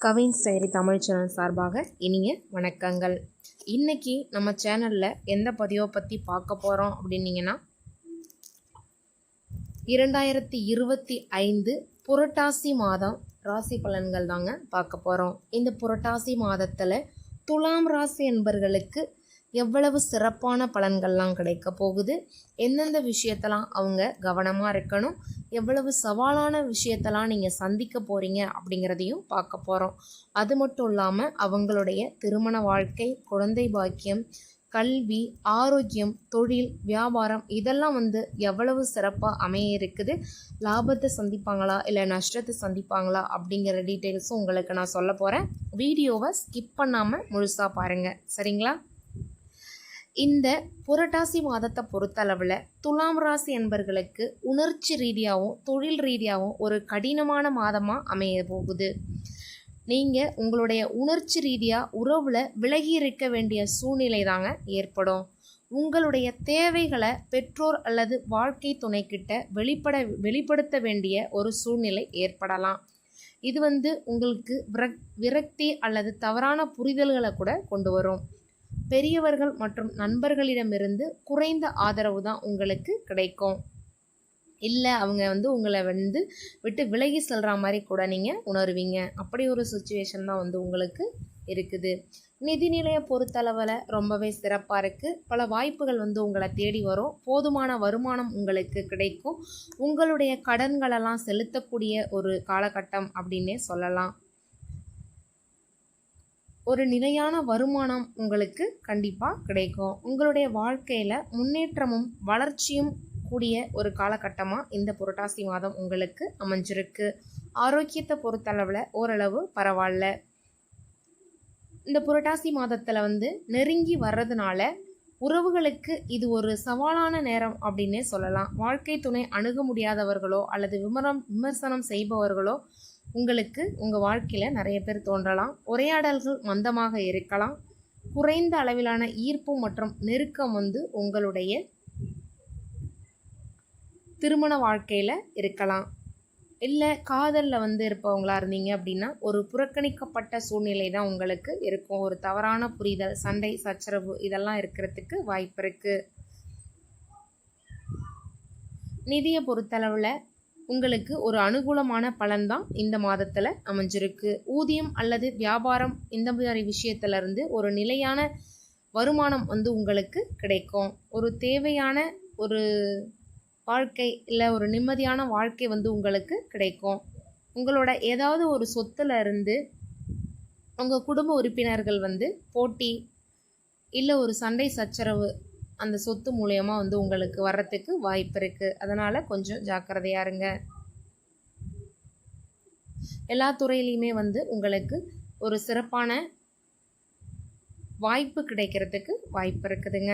Kavin சைரி Tamil channel சார்பாக இனிய வணக்கங்கள். இன்னைக்கு நம்ம சேனலில் எந்த பதிவை பற்றி பார்க்க போகிறோம் அப்படின்னீங்கன்னா இரண்டாயிரத்தி இருபத்தி ஐந்து புரட்டாசி மாதம் ராசி பலன்கள் தாங்க பார்க்க போகிறோம் இந்த புரட்டாசி மாதத்தில் துலாம் ராசி என்பர்களுக்கு எவ்வளவு சிறப்பான பலன்கள்லாம் கிடைக்க போகுது? எந்தெந்த விஷயத்தெல்லாம் அவங்க கவனமாக இருக்கணும்? எவ்வளவு சவாலான விஷயத்தெல்லாம் நீங்கள் சந்திக்க போகிறீங்க அப்படிங்கிறதையும் பார்க்க போகிறோம் அது மட்டும் இல்லாமல் அவங்களுடைய திருமண வாழ்க்கை குழந்தை பாக்கியம் கல்வி ஆரோக்கியம் தொழில் வியாபாரம் இதெல்லாம் வந்து எவ்வளவு சிறப்பாக அமைய இருக்குது? லாபத்தை சந்திப்பாங்களா? இல்லை நஷ்டத்தை சந்திப்பாங்களா? அப்படிங்கிற டீட்டெயில்ஸும் உங்களுக்கு நான் சொல்ல போகிறேன் வீடியோவை ஸ்கிப் பண்ணாமல் முழுசாக பாருங்கள் சரிங்களா? இந்த புரட்டாசி மாதத்தை பொறுத்தளவில் துலாம் ராசி என்பர்களுக்கு உணர்ச்சி ரீதியாகவும் தொழில் ரீதியாகவும் ஒரு கடினமான மாதமாக அமைய போகுது. நீங்கள் உங்களுடைய உணர்ச்சி ரீதியாக உறவில் விலகி இருக்க வேண்டிய சூழ்நிலை தாங்க ஏற்படும். உங்களுடைய தேவைகளை பெற்றோர் அல்லது வாழ்க்கை துணைக்கிட்ட வெளிப்பட வெளிப்படுத்த வேண்டிய ஒரு சூழ்நிலை ஏற்படலாம். இது வந்து உங்களுக்கு விரக் விரக்தி அல்லது தவறான புரிதல்களை கூட கொண்டு வரும். பெரியவர்கள் மற்றும் நண்பர்களிடமிருந்து குறைந்த ஆதரவு தான் உங்களுக்கு கிடைக்கும். இல்லை அவங்க வந்து உங்களை வந்து விட்டு விலகி செல்கிற மாதிரி கூட நீங்கள் உணர்வீங்க. அப்படி ஒரு சுச்சுவேஷன் தான் வந்து உங்களுக்கு இருக்குது. நிதிநிலையை பொறுத்தளவில் ரொம்பவே சிறப்பாக இருக்குது பல வாய்ப்புகள் வந்து உங்களை தேடி வரும். போதுமான வருமானம் உங்களுக்கு கிடைக்கும். உங்களுடைய கடன்களெல்லாம் செலுத்தக்கூடிய ஒரு காலகட்டம் அப்படின்னே சொல்லலாம். ஒரு நிலையான வருமானம் உங்களுக்கு கண்டிப்பாக கிடைக்கும். உங்களுடைய வாழ்க்கையில் முன்னேற்றமும் வளர்ச்சியும் கூடிய ஒரு காலகட்டமாக இந்த புரட்டாசி மாதம் உங்களுக்கு அமைஞ்சிருக்கு. ஆரோக்கியத்தை பொறுத்தளவில் ஓரளவு பரவாயில்ல. இந்த புரட்டாசி மாதத்தில் வந்து நெருங்கி வர்றதுனால உறவுகளுக்கு இது ஒரு சவாலான நேரம் அப்படின்னே சொல்லலாம். வாழ்க்கை துணை அணுக முடியாதவர்களோ அல்லது விமரம் விமர்சனம் செய்பவர்களோ உங்களுக்கு உங்கள் வாழ்க்கையில் நிறைய பேர் தோன்றலாம். உரையாடல்கள் மந்தமாக இருக்கலாம். குறைந்த அளவிலான ஈர்ப்பு மற்றும் நெருக்கம் வந்து உங்களுடைய திருமண வாழ்க்கையில் இருக்கலாம். இல்லை காதலில் வந்து இருப்பவங்களா இருந்தீங்க அப்படின்னா ஒரு புறக்கணிக்கப்பட்ட சூழ்நிலை தான் உங்களுக்கு இருக்கும். ஒரு தவறான புரிதல் சண்டை சச்சரவு இதெல்லாம் இருக்கிறதுக்கு வாய்ப்பு இருக்குது நிதியை பொறுத்தளவில் உங்களுக்கு ஒரு அனுகூலமான பலன் தான் இந்த மாதத்தில் அமைஞ்சிருக்கு. ஊதியம் அல்லது வியாபாரம் இந்த மாதிரி விஷயத்துலேருந்து ஒரு நிலையான வருமானம் வந்து உங்களுக்கு கிடைக்கும். ஒரு தேவையான ஒரு வாழ்க்கை இல்லை ஒரு நிம்மதியான வாழ்க்கை வந்து உங்களுக்கு கிடைக்கும். உங்களோட ஏதாவது ஒரு சொத்துல இருந்து உங்கள் குடும்ப உறுப்பினர்கள் வந்து போட்டி இல்லை ஒரு சண்டை சச்சரவு அந்த சொத்து மூலயமா வந்து உங்களுக்கு வர்றதுக்கு வாய்ப்பு இருக்குது அதனால் கொஞ்சம் ஜாக்கிரதையாக இருங்க. எல்லா துறையிலையுமே வந்து உங்களுக்கு ஒரு சிறப்பான வாய்ப்பு கிடைக்கிறதுக்கு வாய்ப்பு இருக்குதுங்க.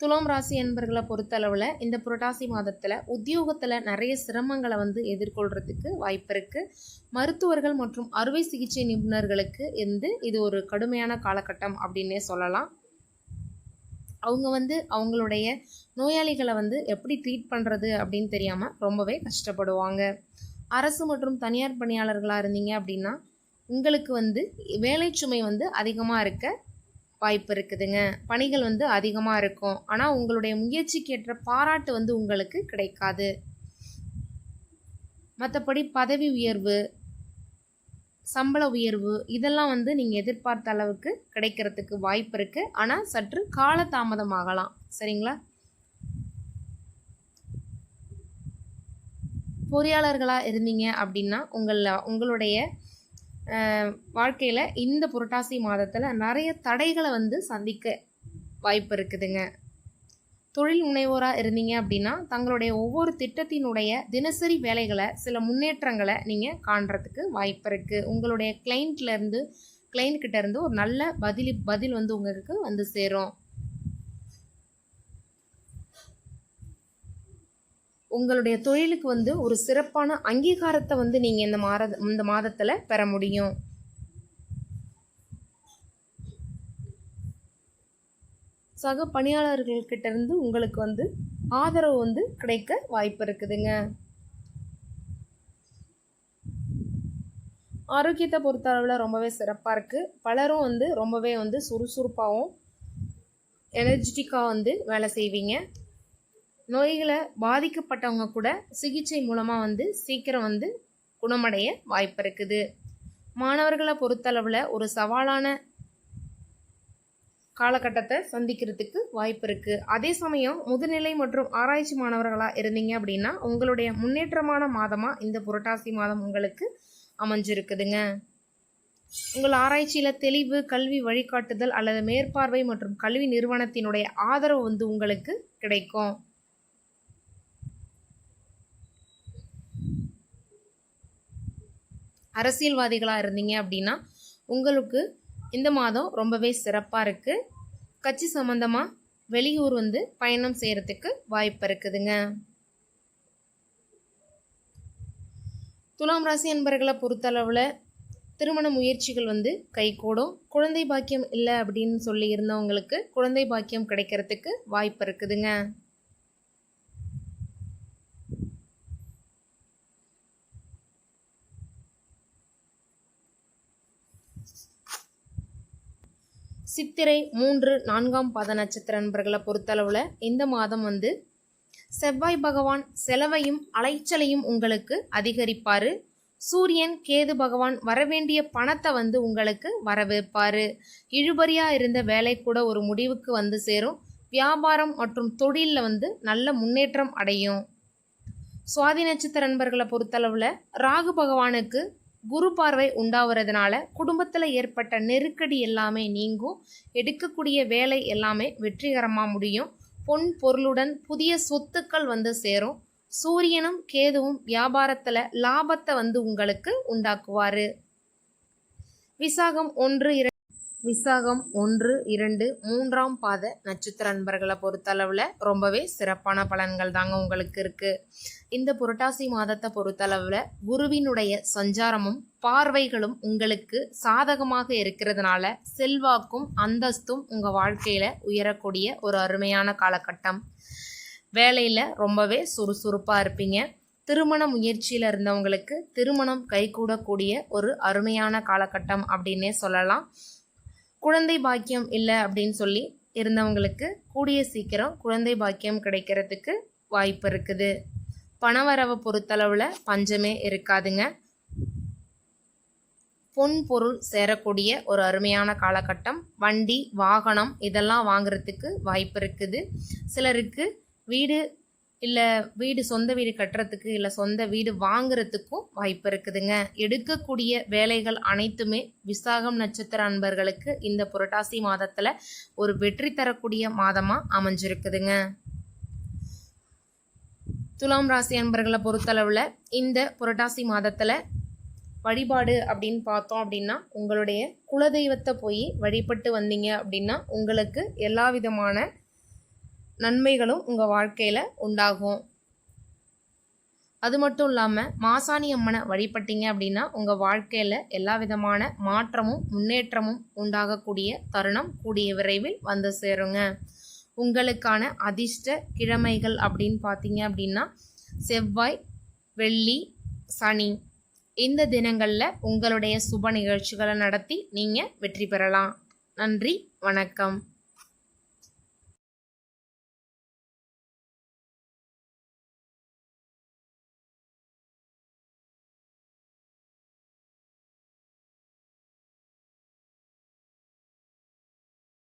துலாம் ராசி என்பர்களை பொறுத்தளவில் இந்த புரட்டாசி மாதத்தில் உத்தியோகத்தில் நிறைய சிரமங்களை வந்து எதிர்கொள்கிறதுக்கு வாய்ப்பு இருக்குது மருத்துவர்கள் மற்றும் அறுவை சிகிச்சை நிபுணர்களுக்கு வந்து இது ஒரு கடுமையான காலகட்டம் அப்படின்னே சொல்லலாம். அவங்க வந்து அவங்களுடைய நோயாளிகளை வந்து எப்படி ட்ரீட் பண்ணுறது அப்படின்னு தெரியாமல் ரொம்பவே கஷ்டப்படுவாங்க. அரசு மற்றும் தனியார் பணியாளர்களாக இருந்தீங்க அப்படின்னா உங்களுக்கு வந்து வேலை சுமை வந்து அதிகமாக இருக்க வாய்ப்பு இருக்குதுங்க. பணிகள் வந்து அதிகமாக இருக்கும். ஆனால் உங்களுடைய முயற்சிக்கு ஏற்ற பாராட்டு வந்து உங்களுக்கு கிடைக்காது. மற்றபடி பதவி உயர்வு சம்பள உயர்வு இதெல்லாம் வந்து நீங்கள் எதிர்பார்த்த அளவுக்கு கிடைக்கிறதுக்கு வாய்ப்பு இருக்குது ஆனால் சற்று காலதாமதமாகலாம். சரிங்களா? பொறியாளர்களாக இருந்தீங்க அப்படின்னா உங்களில் உங்களுடைய வாழ்க்கையில் இந்த புரட்டாசி மாதத்தில் நிறைய தடைகளை வந்து சந்திக்க வாய்ப்பு இருக்குதுங்க. தொழில் முனைவோராக இருந்தீங்க அப்படின்னா தங்களுடைய ஒவ்வொரு திட்டத்தினுடைய தினசரி வேலைகளை சில முன்னேற்றங்களை நீங்கள் காண்றதுக்கு வாய்ப்பு இருக்குது உங்களுடைய கிளைண்ட்லேருந்து கிளைண்ட்கிட்டேருந்து ஒரு நல்ல பதில் பதில் வந்து உங்களுக்கு வந்து சேரும். உங்களுடைய தொழிலுக்கு வந்து ஒரு சிறப்பான அங்கீகாரத்தை வந்து நீங்கள் இந்த மாத இந்த மாதத்தில் பெற முடியும். சக பணியாளர்கள்கிட்ட இருந்து உங்களுக்கு வந்து ஆதரவு வந்து கிடைக்க வாய்ப்பு இருக்குதுங்க. ஆரோக்கியத்தை பொறுத்தளவில் ரொம்பவே சிறப்பாக இருக்குது பலரும் வந்து ரொம்பவே வந்து சுறுசுறுப்பாகவும் எனர்ஜெட்டிக்காக வந்து வேலை செய்வீங்க. நோய்களை பாதிக்கப்பட்டவங்க கூட சிகிச்சை மூலமாக வந்து சீக்கிரம் வந்து குணமடைய வாய்ப்பு இருக்குது. மாணவர்களை பொறுத்தளவில் ஒரு சவாலான காலகட்டத்தை சந்திக்கிறதுக்கு வாய்ப்பு இருக்குது அதே சமயம் முதுநிலை மற்றும் ஆராய்ச்சி மாணவர்களாக இருந்தீங்க அப்படின்னா உங்களுடைய முன்னேற்றமான மாதமாக இந்த புரட்டாசி மாதம் உங்களுக்கு அமைஞ்சிருக்குதுங்க. உங்கள் ஆராய்ச்சியில் தெளிவு கல்வி வழிகாட்டுதல் அல்லது மேற்பார்வை மற்றும் கல்வி நிறுவனத்தினுடைய ஆதரவு வந்து உங்களுக்கு கிடைக்கும். அரசியல்வாதிகளாக இருந்தீங்க அப்படின்னா உங்களுக்கு இந்த மாதம் ரொம்பவே சிறப்பாக இருக்குது கட்சி சம்மந்தமாக வெளியூர் வந்து பயணம் செய்கிறதுக்கு வாய்ப்பு இருக்குதுங்க. துலாம் ராசி அன்பர்களை பொறுத்தளவில் திருமண முயற்சிகள் வந்து கைகூடும். குழந்தை பாக்கியம் இல்லை அப்படின்னு சொல்லி இருந்தவங்களுக்கு குழந்தை பாக்கியம் கிடைக்கிறதுக்கு வாய்ப்பு இருக்குதுங்க. சித்திரை மூன்று நான்காம் பாத நட்சத்திர நண்பர்களை பொறுத்தளவில் இந்த மாதம் வந்து செவ்வாய் பகவான் செலவையும் அலைச்சலையும் உங்களுக்கு அதிகரிப்பார். சூரியன் கேது பகவான் வரவேண்டிய பணத்தை வந்து உங்களுக்கு வரவேற்பார். இழுபறியாக இருந்த வேலை கூட ஒரு முடிவுக்கு வந்து சேரும். வியாபாரம் மற்றும் தொழிலில் வந்து நல்ல முன்னேற்றம் அடையும். சுவாதி நட்சத்திர நண்பர்களை பொறுத்தளவில் ராகு பகவானுக்கு குரு பார்வை உண்டாகிறதுனால குடும்பத்தில் ஏற்பட்ட நெருக்கடி எல்லாமே நீங்கும். எடுக்கக்கூடிய வேலை எல்லாமே வெற்றிகரமாக முடியும். பொன் பொருளுடன் புதிய சொத்துக்கள் வந்து சேரும். சூரியனும் கேதுவும் வியாபாரத்தில் லாபத்தை வந்து உங்களுக்கு உண்டாக்குவார். விசாகம் ஒன்று இரண்டு விசாகம் ஒன்று இரண்டு மூன்றாம் பாத நட்சத்திர நண்பர்களை பொறுத்தளவில் ரொம்பவே சிறப்பான பலன்கள் தாங்க உங்களுக்கு இருக்குது இந்த புரட்டாசி மாதத்தை பொறுத்தளவில் குருவினுடைய சஞ்சாரமும் பார்வைகளும் உங்களுக்கு சாதகமாக இருக்கிறதுனால செல்வாக்கும் அந்தஸ்தும் உங்கள் வாழ்க்கையில் உயரக்கூடிய ஒரு அருமையான காலகட்டம். வேலையில் ரொம்பவே சுறுசுறுப்பாக இருப்பீங்க. திருமண முயற்சியில் இருந்தவங்களுக்கு திருமணம் கைகூடக்கூடிய ஒரு அருமையான காலகட்டம் அப்படின்னே சொல்லலாம். குழந்தை பாக்கியம் இல்லை அப்படின்னு சொல்லி இருந்தவங்களுக்கு கூடிய சீக்கிரம் குழந்தை பாக்கியம் கிடைக்கிறதுக்கு வாய்ப்பு இருக்குது. பணவரவை பொறுத்தளவில் பஞ்சமே இருக்காதுங்க. பொன் பொருள் சேரக்கூடிய ஒரு அருமையான காலகட்டம். வண்டி வாகனம் இதெல்லாம் வாங்குறதுக்கு வாய்ப்பு இருக்குது. சிலருக்கு வீடு இல்லை வீடு சொந்த வீடு கட்டுறதுக்கு இல்லை சொந்த வீடு வாங்குறதுக்கும் வாய்ப்பு இருக்குதுங்க. எடுக்கக்கூடிய வேலைகள் அனைத்துமே விசாகம் நட்சத்திர அன்பர்களுக்கு இந்த புரட்டாசி மாதத்தில் ஒரு வெற்றி தரக்கூடிய மாதமாக அமைஞ்சிருக்குதுங்க. துலாம் ராசி அன்பர்களை பொறுத்தளவில் இந்த புரட்டாசி மாதத்தில் வழிபாடு அப்படின்னு பார்த்தோம் அப்படின்னா உங்களுடைய குலதெய்வத்தை போய் வழிபட்டு வந்தீங்க அப்படின்னா உங்களுக்கு எல்லா விதமான நன்மைகளும் உங்கள் வாழ்க்கையில் உண்டாகும். அது மட்டும் இல்லாமல் மாசாணி அம்மனை வழிபட்டீங்க அப்படின்னா உங்கள் வாழ்க்கையில் எல்லா விதமான மாற்றமும் முன்னேற்றமும் உண்டாகக்கூடிய தருணம் கூடிய விரைவில் வந்து சேருங்க. உங்களுக்கான அதிர்ஷ்ட கிழமைகள் அப்படின்னு பார்த்தீங்க அப்படின்னா செவ்வாய் வெள்ளி சனி. இந்த தினங்களில் உங்களுடைய சுப நிகழ்ச்சிகளை நடத்தி நீங்கள் வெற்றி பெறலாம். நன்றி வணக்கம்.